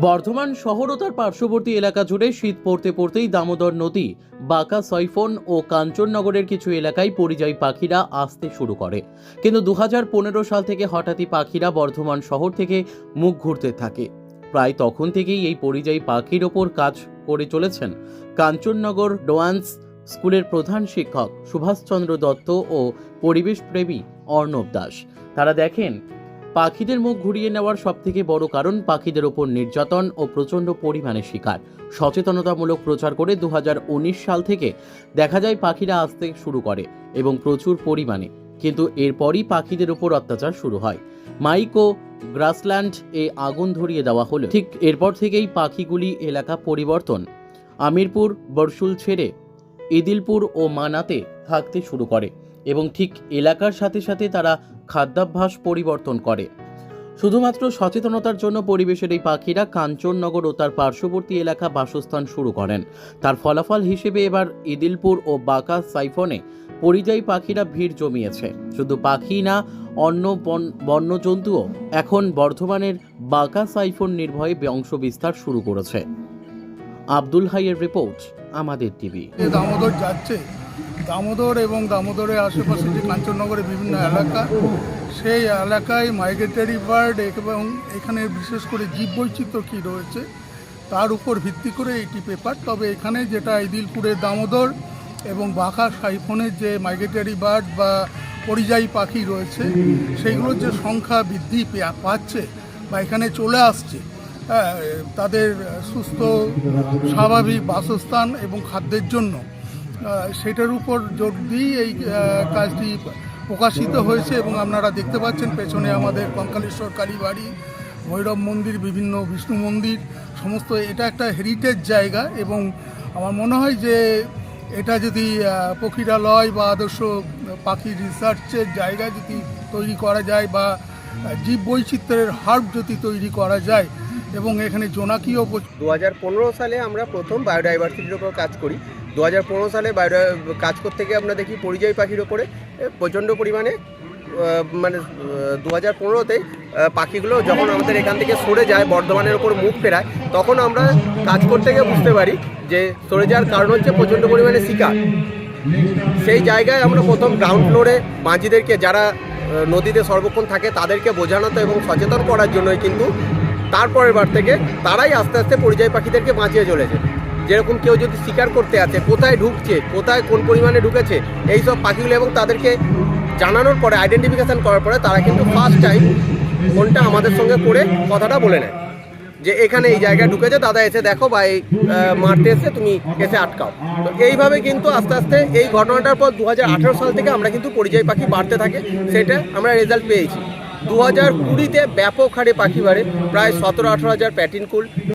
বর্ধমান শহর ও তার পার্শ্ববর্তী এলাকা জুড়ে শীত পড়তে পড়তেই দামোদর নদী, বাঁকা সৈফন ও কাঞ্চননগরের কিছু এলাকায় পরিযায়ী পাখিরা আসতে শুরু করে। কিন্তু দু হাজার পনেরো সাল থেকে হঠাৎই পাখিরা বর্ধমান শহর থেকে মুখ ঘুরতে থাকে। প্রায় তখন থেকেই এই পরিযায়ী পাখির ওপর কাজ করে চলেছেন কাঞ্চননগর ডোয়ান্স স্কুলের প্রধান শিক্ষক সুভাষচন্দ্র দত্ত ও পরিবেশপ্রেমী অর্ণব দাস। তারা দেখেন পাখিদের মুখ ঘুরিয়ে নেওয়ার সবথেকে বড় কারণ পাখিদের ওপর নির্যাতন ও প্রচণ্ড পরিমাণে শিকার। সচেতনতামূলক প্রচার করে দু হাজার উনিশ সাল থেকে দেখা যায় পাখিরা আসতে শুরু করে এবং প্রচুর পরিমাণে, কিন্তু এরপরই পাখিদের ওপর অত্যাচার শুরু হয়। মাইক গ্রাসল্যান্ড এ আগুন ধরিয়ে দেওয়া হলো। ঠিক এরপর থেকেই পাখিগুলি এলাকা পরিবর্তন। আমিরপুর বরশুল ছেড়ে ইদিলপুর ও মানাতে থাকতে শুরু করে। এবং ঠিক এলাকার সাথে সাথে তারা খাদ্যাভ্যাস পরিবর্তন করে। শুধুমাত্র সচেতনতার জন্য পরিবেশের এই পাখিরা কাঞ্চননগর ও তার পার্শ্ববর্তী এলাকা বাসস্থান শুরু করেন। তার ফলাফল হিসেবে এবার ইদিলপুর ও বাঁকা সাইফনে পরিযায়ী পাখিরা ভিড় জমিয়েছে। শুধু পাখি না, অন্য বন- বন্যজন্তুও এখন বর্ধমানের বাঁকা সাইফন নির্ভয়ে বংশ বিস্তার শুরু করেছে। আব্দুল হাইয়ের রিপোর্ট আমাদের টিভি। দামোদর যাচ্ছে। দামোদর এবং দামোদরের আশেপাশে যে কাঞ্চননগরের বিভিন্ন এলাকা, সেই এলাকায় মাইগ্রেটারি বার্ড এবং এখানে বিশেষ করে জীববৈচিত্র্য কী রয়েছে, তার উপর ভিত্তি করে এটি পেপার তবে এখানে যেটা ইদিলপুরের দামোদর এবং বাঁকা সাইফোনের যে মাইগ্রেটারি বার্ড বা পরিযায়ী পাখি রয়েছে, সেইগুলোর যে সংখ্যা বৃদ্ধি পাচ্ছে বা এখানে চলে আসছে তাদের সুস্থ, স্বাভাবিক বাসস্থান এবং খাদ্যের জন্য সেটার উপর জোর দিয়ে এই কাজটি প্রকাশিত হয়েছে এবং আপনারা দেখতে পাচ্ছেন পেছনে আমাদের কঙ্কালেশ্বর কালীবাড়ি, ভৈরব মন্দির, বিভিন্ন বিষ্ণু মন্দির, সমস্ত এটা একটা হেরিটেজ জায়গা এবং আমার মনে হয় যে এটা যদি পক্ষীরালয় বা আদর্শ পাখি রিসার্চের জায়গা যদি তৈরি করা যায় বা জীব বৈচিত্র্যের হার্ব যদি তৈরি করা যায় এবং এখানে জোনাকিও দু সালে আমরা প্রথম বায়োডাইভার্সিটির ওপর কাজ করি। দু হাজার পনেরো সালে বায়ো কাজ করতে গিয়ে আমরা দেখি পরিযায়ী পাখির ওপরে প্রচণ্ড পরিমাণে মানে দু হাজার পনেরোতেই পাখিগুলো যখন আমাদের এখান থেকে সরে যায়, বর্ধমানের ওপর মুখ ফেরায়, তখন আমরা কাজ করতে গিয়ে বুঝতে পারি যে সরে যাওয়ার কারণ হচ্ছে প্রচণ্ড পরিমাণে শিকার। সেই জায়গায় আমরা প্রথম গ্রাউন্ড ফ্লোরে মাঝিদেরকে যারা নদীতে সর্বক্ষণ থাকে, তাদেরকে বোঝানোতে এবং সচেতন করার জন্যই কিন্তু তারপরের বার থেকে তারাই আস্তে আস্তে পরিযায়ী পাখিদেরকে বাঁচিয়ে চলেছে। যেরকম কেউ যদি শিকার করতে আছে কোথায় ঢুকছে, কোথায় কোন পরিমাণে ঢুকেছে, এই সব পাখিগুলো এবং তাদেরকে জানানোর পরে আইডেন্টিফিকেশান করার পরে তারা কিন্তু ফার্স্ট টাইম ফোনটা আমাদের সঙ্গে করে কথাটা বলে নেয়। যে এখানে এই জায়গায় ঢুকেছে, দাদা এসে দেখো বা এই মারতে এসে তুমি এসে আটকাও। তো এইভাবে কিন্তু আস্তে আস্তে এই ঘটনাটার পর দু হাজার আঠেরো সাল থেকে আমরা কিন্তু পরিযায়ী পাখি বাড়তে থাকে, সেটা আমরা রেজাল্ট পেয়েছি। দু হাজার কুড়িতে ব্যাপক হারে পাখি বাড়ে প্রায় সতেরো আঠারো হাজার প্যাটিনকুল।